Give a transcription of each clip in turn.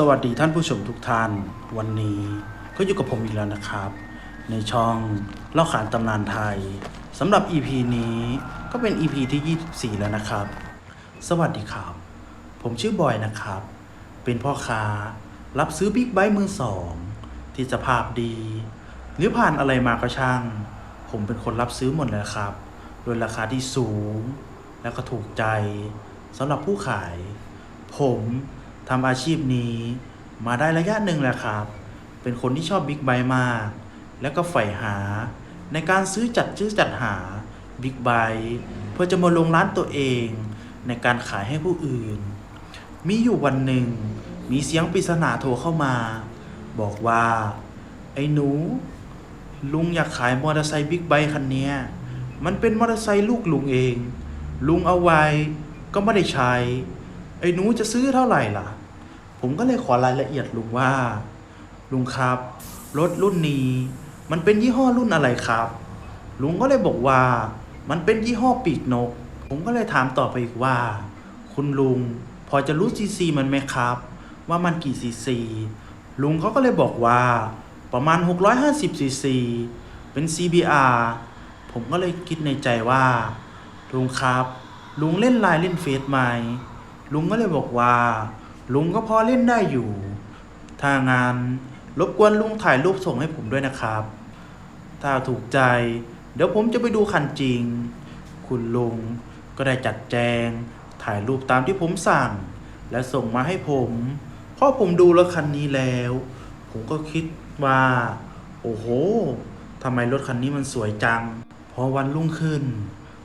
สวัสดีท่านผู้ชมทุกท่าน วันนี้ก็อยู่กับผมอีกแล้วนะครับ ในช่องเล่าขานตำนานไทยสำหรับ EP นี้ก็เป็น EP ที่ 24 แล้วนะครับ สวัสดีครับ ผมชื่อบอยนะครับ เป็นพ่อค้ารับซื้อบิ๊กไบค์มือสองที่สภาพดี หรือผ่านอะไรมาก็ช่าง ผมเป็นคนรับซื้อหมดเลยครับ โดยราคาที่สูง และก็ถูกใจสำหรับผู้ขาย ผม ทำอาชีพนี้มาได้ระยะหนึ่งแล้วครับ เป็นคนที่ชอบบิ๊กไบค์มาก แล้วก็ใฝ่หา ในการซื้อจัดซื้อจัดหาบิ๊กไบค์เพื่อจะมาลงร้านตัวเอง ในการขายให้ผู้อื่น มีอยู่วันหนึ่ง มีเสียงปริศนาโทรเข้ามา บอกว่า ไอ้หนู ลุงอยากขายมอเตอร์ไซค์บิ๊กไบค์คันนี้มันเป็นมอเตอร์ไซค์ลูกลุงเอง ลุงเอาไว้ก็ไม่ได้ใช้ ไอ้หนูจะซื้อเท่าไหร่ล่ะ ผมก็เลยขอรายละเอียดลุงว่า ลุงครับ รถรุ่นนี้มันเป็นยี่ห้อรุ่นอะไรครับ ลุงก็เลยบอกว่า มันเป็นยี่ห้อปีกนก ผมก็เลยถามต่อไปอีกว่า คุณลุงพอจะรู้ซีซีมันไหมครับ ว่ามันกี่ซีซีลุงเขาก็เลยบอกว่าประมาณ 650ซีซีเป็น CBR ผมก็เลยคิดในใจว่า ลุงครับ ลุงเล่นไลน์เล่นเฟซไหมลุงก็เลยบอกว่า ลุงก็พอเล่นได้อยู่ ถ้างานรบกวนลุงถ่ายรูปส่งให้ผมด้วยนะครับ ถ้าถูกใจ เดี๋ยวผมจะไปดูคันจริง คุณลุงก็ได้จัดแจง ถ่ายรูปตามที่ผมสั่ง และส่งมาให้ผมพอผมดูรถคันนี้แล้ว ผมก็คิดว่า โอ้โหทำไมรถคันนี้มันสวยจัง พอวันรุ่งขึ้น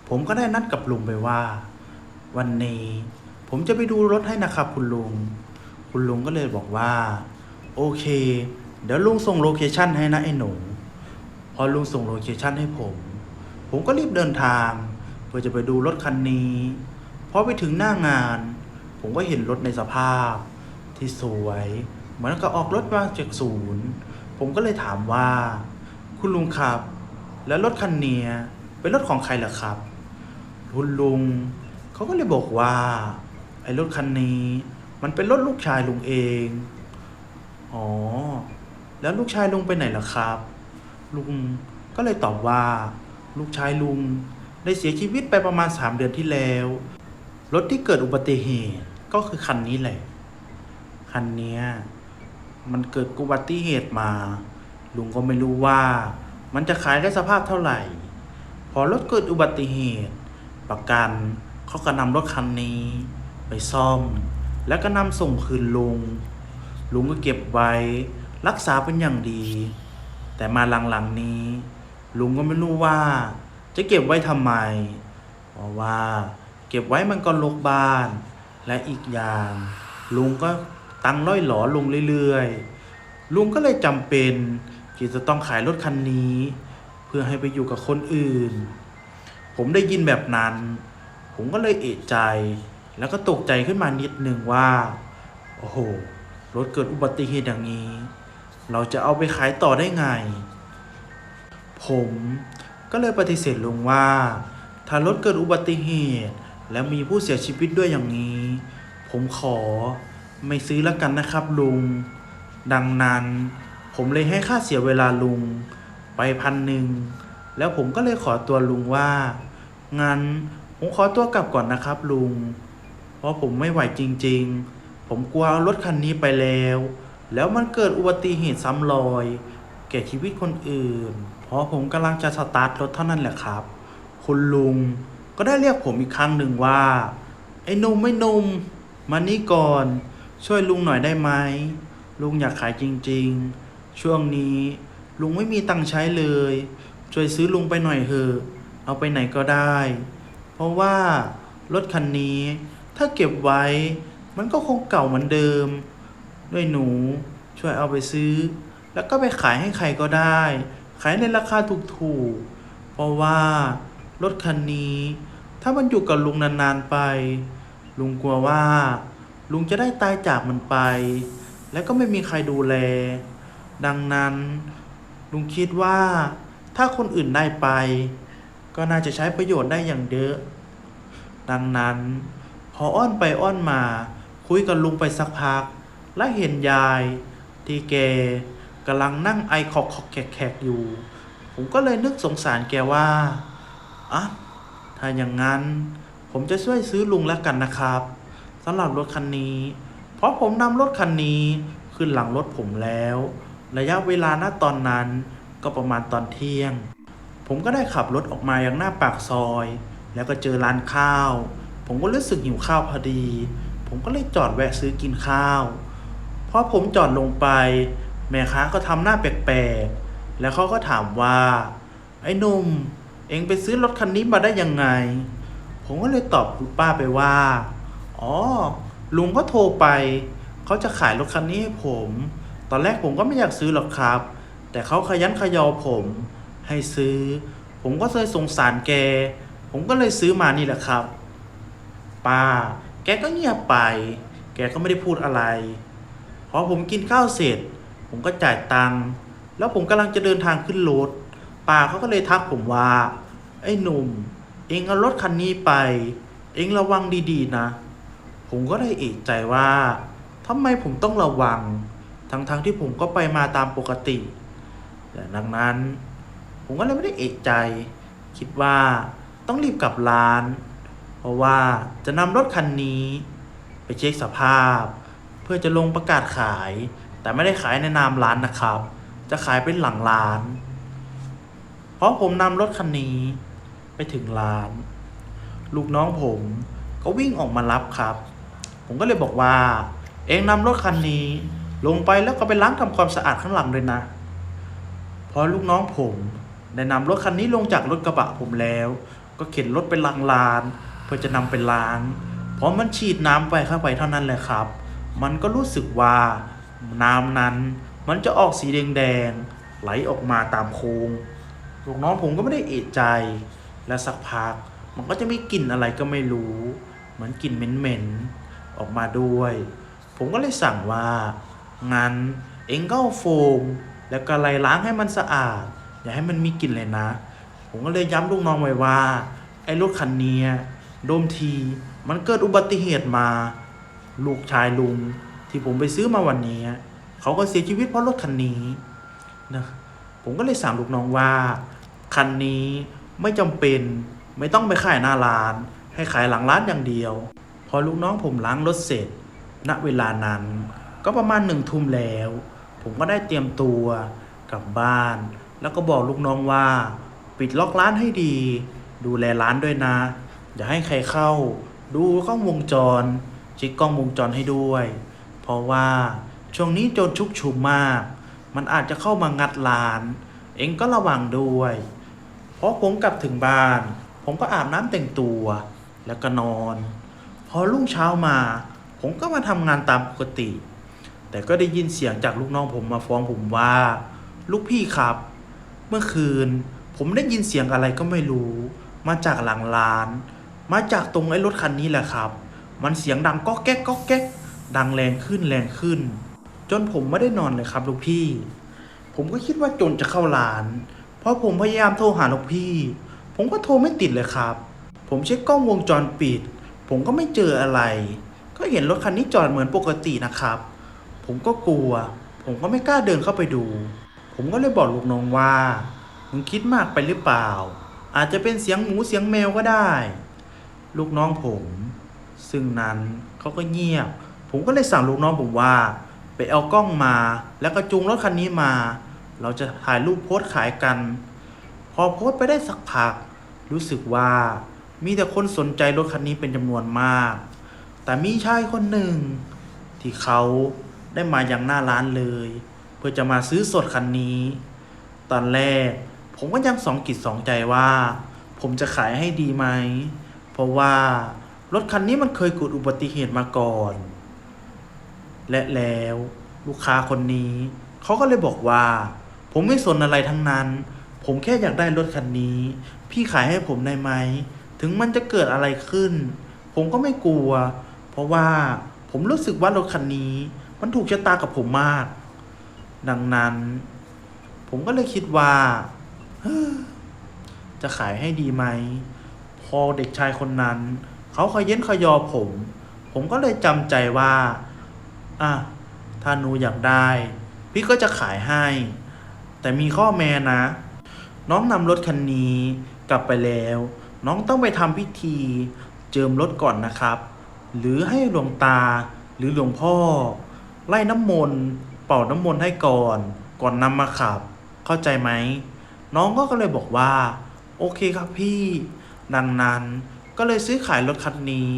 ผมก็ได้นัดกับลุงไปว่า วันนี้ ผมจะไปดูรถให้นะครับคุณลุง คุณลุงก็เลยบอกว่า โอเค เดี๋ยวลุงส่งโลเคชั่นให้นะไอ้หนู พอลุงส่งโลเคชั่นให้ผม ผมก็รีบเดินทาง เพื่อจะไปดูรถคันนี้พอไปถึงหน้างาน ผมก็เห็นรถในสภาพ ที่สวยเหมือนกับออกรถมาจากศูนย์ ผมก็เลยถามว่า คุณลุงครับ แล้วรถคันเนี้ยเป็นรถของใครเหรอครับ คุณลุงเขาก็เลยบอกว่า ไอ้รถคันนี้ มันเป็นรถลูกชายลุงเอง อ๋อ แล้วลูกชายลุงไปไหนล่ะครับ ลุงก็เลยตอบว่า ลูกชายลุงได้เสียชีวิตไปประมาณสามเดือนที่แล้ว รถที่เกิดอุบัติเหตุก็คือคันนี้แหละ คันนี้มันเกิดอุบัติเหตุมา ลุงก็ไม่รู้ว่า มันจะขายได้สภาพเท่าไหร่ พอรถเกิดอุบัติเหตุ ประกันเขาก็นำรถคันนี้ ไปซ่อม แล้วก็นำส่งคืนลุง ลุงก็เก็บไว้รักษาเป็นอย่างดี แต่มาหลังๆนี้ ลุงก็ไม่รู้ว่า จะเก็บไว้ทำไม เพราะว่า เก็บไว้มันก็ลกบ้าน และอีกอย่าง ลุงก็ตังร้อยหลอลงเรื่อยๆ ลุงก็เลยจำเป็นที่จะต้องขายรถคันนี้ เพื่อให้ไปอยู่กับคนอื่น ผมได้ยินแบบนั้น ผมก็เลยเอะใจ แล้วก็ตกใจขึ้นมานิดหนึ่งว่า โอ้โห รถเกิดอุบัติเหตุอย่างนี้ เราจะเอาไปขายต่อได้ไง ผมก็เลยปฏิเสธลุงว่า ถ้ารถเกิดอุบัติเหตุ แล้วมีผู้เสียชีวิตด้วยอย่างนี้ ผมขอไม่ซื้อแล้วกันนะครับลุง ดังนั้น ผมเลยให้ค่าเสียเวลาลุง ไปพันหนึ่ง แล้วผมก็เลยขอตัวลุงว่า งั้นผมขอตัวกลับก่อนนะครับลุง เพราะผมไม่ไหวจริงๆ ผมกลัวเอารถคันนี้ไปแล้ว แล้วมันเกิดอุบัติเหตุซ้ำรอย แก่ชีวิตคนอื่น เพราะผมกำลังจะสตาร์ทรถเท่านั้นแหละครับ คุณลุงก็ได้เรียกผมอีกครั้งหนึ่งว่า ไอ้นุ่มไม่นุ่ม มานี่ก่อน ช่วยลุงหน่อยได้ไหม ลุงอยากขายจริงๆ ช่วงนี้ลุงไม่มีตังค์ใช้เลย ช่วยซื้อลุงไปหน่อยเถอะ เอาไปไหนก็ได้ เพราะว่ารถคันนี้ ถ้าเก็บไว้ มันก็คงเก่าเหมือนเดิม ด้วยหนูช่วยเอาไปซื้อ แล้วก็ไปขายให้ใครก็ได้ ขายในราคาถูกๆ เพราะว่ารถคันนี้ ถ้ามันอยู่กับลุงนานๆไป ลุงกลัวว่า ลุงจะได้ตายจากมันไป แล้วก็ไม่มีใครดูแล ดังนั้น ลุงคิดว่า ถ้าคนอื่นได้ไป ก็น่าจะใช้ประโยชน์ได้อย่างเยอะ ดังนั้น พออ้อนไปอ้อนมา คุยกับลุงไปสักพัก และเห็นยาย ที่แกกำลังนั่งไอคอกคอกแขกแขกอยู่ ผมก็เลยนึกสงสารแกว่าอะถ้าอย่างนั้นผมจะช่วยซื้อลุงแล้วกันนะครับสำหรับรถคันนี้ เพราะผมนำรถคันนี้ขึ้นหลังรถผมแล้ว ระยะเวลาณตอนนั้นก็ประมาณตอนเที่ยง ผมก็ได้ขับรถออกมาอยังหน้าปากซอย แล้วก็เจอร้านข้าว ผมก็รู้สึกหิวข้าวพอดี ผมก็เลยจอดแวะซื้อกินข้าวพอผมจอดลงไป แม่ค้าก็ทำหน้าแปลกๆ แล้วเขาก็ถามว่า ไอ้นุ่ม เองไปซื้อรถคันนี้มาได้ยังไง ผมก็เลยตอบคุณป้าไปว่า อ๋อ ลุงก็โทรไป เขาจะขายรถคันนี้ให้ผม ตอนแรกผมก็ไม่อยากซื้อหรอกครับ แต่เขาขยันขยอผม ให้ซื้อ ผมก็เลยสงสารแก ผมก็เลยซื้อมานี่แหละครับ ป้า แกก็เงียบไป แกก็ไม่ได้พูดอะไรพอผมกินข้าวเสร็จ ผมก็จ่ายตังค์แล้วผมกำลังจะเดินทางขึ้นรถป้าเขาก็เลยทักผมว่า ไอ้หนุ่ม เองเอารถคันนี้ไป เองระวังดีๆนะ ผมก็ได้เอกใจว่าทำไมผมต้องระวัง ทั้งๆที่ผมก็ไปมาตามปกติแต่ดังนั้น ผมก็เลยไม่ได้เอกใจ คิดว่าต้องรีบกลับร้าน เพราะว่าจะนำรถคันนี้ไปเช็คสภาพ เพื่อจะลงประกาศขาย แต่ไม่ได้ขายในนามร้านนะครับ จะขายเป็นหลังร้าน เพราะผมนำรถคันนี้ไปถึงร้าน ลูกน้องผมก็วิ่งออกมารับครับ ผมก็เลยบอกว่า เองนำรถคันนี้ ลงไปแล้วก็ไปล้างทำความสะอาดข้างหลังเลยนะพอลูกน้องผมได้นำรถคันนี้ลงจากรถกระบะผมแล้ว ก็เข็นรถไปล้างลาน พื่อจะนำไปล้างพอมันฉีดน้ำไปเข้าไปเท่านั้นแหละครับ มันก็รู้สึกว่าน้ำนั้น มันจะออกสีแดงๆไหลออกมาตามโค้งลูกน้องผมก็ไม่ได้เอะใจ และสักพักมันก็จะมีกลิ่นอะไรก็ไม่รู้ เหมือนกลิ่นเหม็นๆออกมาด้วย ผมก็เลยสั่งว่างั้นเองก็เอาโฟม แล้วก็ไล่ล้างให้มันสะอาด อย่าให้มันมีกลิ่นเลยนะ ผมก็เลยย้ำลูกน้องไว้ว่า ไอ้รถคันนี้ โดมที มันเกิดอุบัติเหตุมา ลูกชายลุงที่ผมไปซื้อมาวันนี้เขาก็เสียชีวิตเพราะรถคันนี้นะผมก็เลยสั่งลูกน้องว่า คันนี้ไม่จำเป็นไม่ต้องไปขายหน้าร้าน ให้ขายหลังร้านอย่างเดียว พอลูกน้องผมล้างรถเสร็จ ณเวลานั้นก็ประมาณหนึ่งทุ่มแล้ว ผมก็ได้เตรียมตัวกลับบ้าน แล้วก็บอกลูกน้องว่า ปิดล็อกร้านให้ดี ดูแลร้านด้วยนะ อย่าให้ใครเข้า ดูกล้องวงจรช็คกล้องวงจรให้ด้วย เพราะว่าช่วงนี้โจรชุกชุมมาก มันอาจจะเข้ามางัดร้าน เองก็ระวังด้วยพอผมกลับถึงบ้าน ผมก็อาบน้ำแต่งตัวแล้วก็นอน พอรุ่งเช้ามา ผมก็มาทำงานตามปกติ แต่ก็ได้ยินเสียงจากลูกน้องผมมาฟ้องผมว่า ลูกพี่ครับ เมื่อคืน ผมได้ยินเสียงอะไรก็ไม่รู้ มาจากหลังร้าน มาจากตรงไอ้รถคันนี้แหละครับ มันเสียงดังก๊อกแก๊กก๊อกแก๊กดังแรงขึ้นแรงขึ้น จนผมไม่ได้นอนเลยครับลูกพี่ ผมก็คิดว่าจนจะเข้าร้าน เพราะผมพยายามโทรหาลูกพี่ ผมก็โทรไม่ติดเลยครับ ผมเช็คกล้องวงจรปิด ผมก็ไม่เจออะไร ก็เห็นรถคันนี้จอดเหมือนปกตินะครับ ผมก็กลัว ผมก็ไม่กล้าเดินเข้าไปดู ผมก็เลยบอกลูกน้องว่ามึงคิดมากไปหรือเปล่า อาจจะเป็นเสียงหมูเสียงแมวก็ได้ ลูกน้องผม ซึ่งนั้นเขาก็เงียบ ผมก็เลยสั่งลูกน้องผมว่า ไปเอากล้องมา แล้วก็จูงรถคันนี้มา เราจะถ่ายรูปโพสต์ขายกัน พอโพสต์ไปได้สักพัก รู้สึกว่ามีแต่คนสนใจรถคันนี้เป็นจำนวนมาก แต่มีชายคนหนึ่ง ที่เขาได้มาอยังหน้าร้านเลย เพื่อจะมาซื้อสดคันนี้ ตอนแรกผมก็ยังสองกิจสองใจว่า ผมจะขายให้ดีไหม ราะว่ารถคันนี้มันเคยเกิดอุบัติเหตุมาก่อน และแล้วลูกค้าคนนี้เขาก็เลยบอกว่า ผมไม่สนอะไรทั้งนั้น ผมแค่อยากได้รถคันนี้ พี่ขายให้ผมได้ไหม ถึงมันจะเกิดอะไรขึ้น ผมก็ไม่กลัว เพราะว่าผมรู้สึกว่ารถคันนี้ มันถูกชะตากับผมมาก ดังนั้น ผมก็เลยคิดว่าจะขายให้ดีไหม อเด็กชายคนนั้น เขาขยันขยอผม ผมก็เลยจำใจว่าอะถ้าหนูอยากได้ พี่ก็จะขายให้ แต่มีข้อแม้นะ น้องนำรถคันนี้กลับไปแล้ว น้องต้องไปทำพิธี เจิมรถก่อนนะครับ หรือให้หลวงตาหรือหลวงพ่อ ไล่น้ำมนต์เป่าน้ำมนต์ให้ก่อน ก่อนนำมาขับ เข้าใจไหม น้องก็เลยบอกว่า โอเคครับพี่ ดังนั้นก็เลยซื้อขายรถคันนี้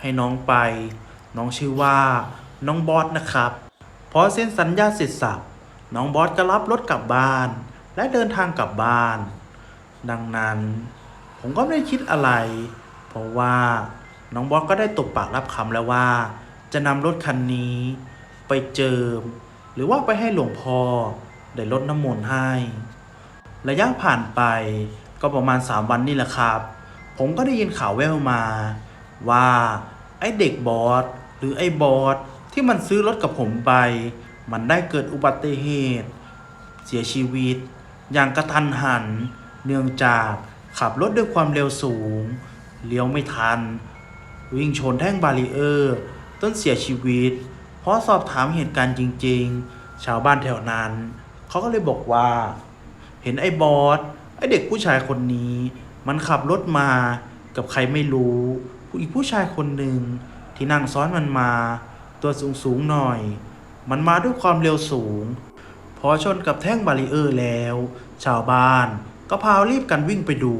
ให้น้องไป น้องชื่อว่า น้องบอสนะครับพอเซ็นสัญญาเสร็จสับน้องบอสก็รับรถกลับบ้าน และเดินทางกลับบ้าน ดังนั้นผมก็ไม่ได้คิดอะไร เพราะว่าน้องบอสก็ได้ตกปากรับคำแล้วว่า จะนำรถคันนี้ ไปเจิม หรือว่าไปให้หลวงพ่อได้ลดน้ำมนต์ให้ ระยะผ่านไปก็ประมาณ 3 วันนี่แหละครับ ผมก็ได้ยินข่าวแววมา ว่าไอ้เด็กบอสหรือไอ้บอสที่มันซื้อรถกับผมไป มันได้เกิดอุบัติเหตุ เสียชีวิต อย่างกระทันหัน เนื่องจากขับรถด้วยความเร็วสูง เลี้ยวไม่ทัน วิ่งชนแท่งบารีเออร์จนเสียชีวิต เพราะสอบถามเหตุการณ์จริง ๆ ชาวบ้านแถวนั้น เขาก็เลยบอกว่า เห็นไอ้บอสไอ้เด็กผู้ชายคนนี้ มันขับรถมากับใครไม่รู้ผู้อีกผู้ชายคนหนึ่งที่นั่งซ้อนมันมา ตัวสูงสูงหน่อย มันมาด้วยความเร็วสูง พอชนกับแท่งบารีเออร์แล้ว ชาวบ้านก็พารีบกันวิ่งไปดู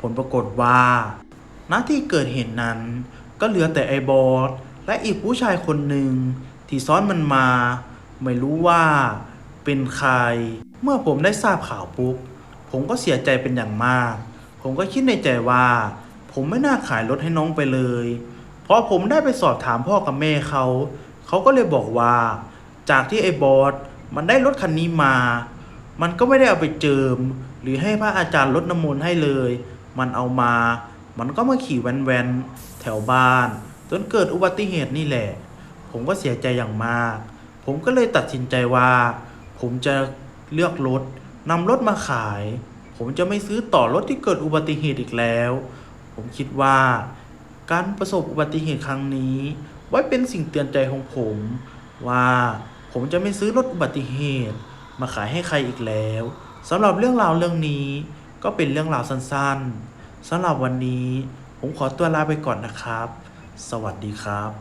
ผลปรากฏว่าณที่เกิดเหตุนั้น ก็เหลือแต่ไอ้บอสและอีกผู้ชายคนหนึ่งที่ซ้อนมันมา ไม่รู้ว่าเป็นใคร เมื่อผมได้ทราบข่าวปุ๊บ ผมก็เสียใจเป็นอย่างมาก ผมก็คิดในใจว่า ผมไม่น่าขายรถให้น้องไปเลย เพราะผมได้ไปสอบถามพ่อกับแม่เขา เขาก็เลยบอกว่า จากที่ไอ้บอสมันได้รถคันนี้มา มันก็ไม่ได้เอาไปเจิม หรือให้พระอาจารย์ลดน้ำมนต์ให้เลย มันเอามา มันก็มาขี่แวนๆแถวบ้าน จนเกิดอุบัติเหตุนี่แหละ ผมก็เสียใจอย่างมาก ผมก็เลยตัดสินใจว่า ผมจะเลือกรถนำรถมาขาย ผมจะไม่ซื้อต่อรถที่เกิดอุบัติเหตุอีกแล้ว ผมคิดว่า การประสบอุบัติเหตุครั้งนี้ ไว้เป็นสิ่งเตือนใจของผม ว่าผมจะไม่ซื้อรถอุบัติเหตุ มาขายให้ใครอีกแล้วสำหรับเรื่องราวเรื่องนี้ ก็เป็นเรื่องราวสั้นๆสำหรับวันนี้ ผมขอตัวลาไปก่อนนะครับ สวัสดีครับ